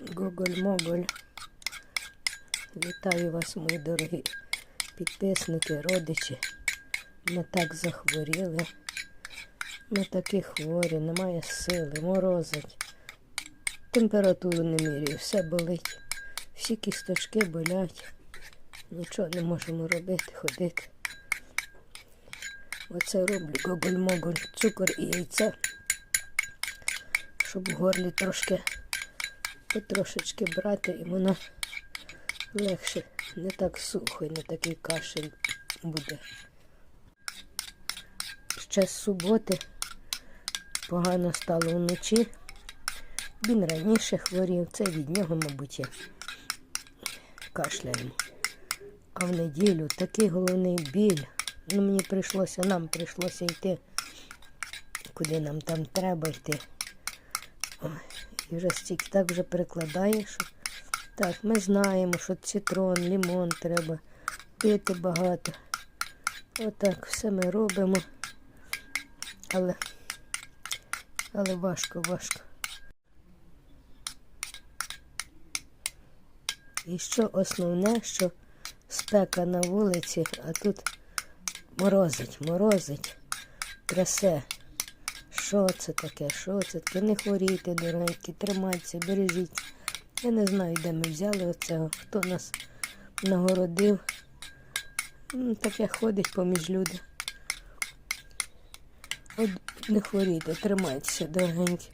Гоголь. Вітаю вас, мої дорогі підписники, родичі. Ми так захворіли. Ми такі хворі, немає сили, морозить. Температуру не міряю, все болить. Всі кісточки болять. Нічого не можемо робити, ходити. Оце роблю гоголь-моголь, цукор і яйце, щоб в горлі трошки потрошечки брати, і воно легше, не так сухо, і не такий кашель буде. Ще з суботи погано стало вночі. Він раніше хворів, це від нього, мабуть, я кашляємо. А в неділю такий головний біль. Ну, мені прийшлося, нам прийшлося йти, куди нам там треба йти. І вже стільки так вже перекладає, що так, ми знаємо, що цитрон, лимон треба пити багато. Отак все ми робимо. Але, але важко, важко. І що основне, що спека на вулиці, а тут морозить, морозить, трясе. Що це таке? Що це таке? Не хворійте, дорогенькі, тримайтеся, бережіть. Я не знаю, де ми взяли оцього, хто нас нагородив. Ну, Таке ходить поміж люди. От не хворійте, тримайтеся, дорогенькі.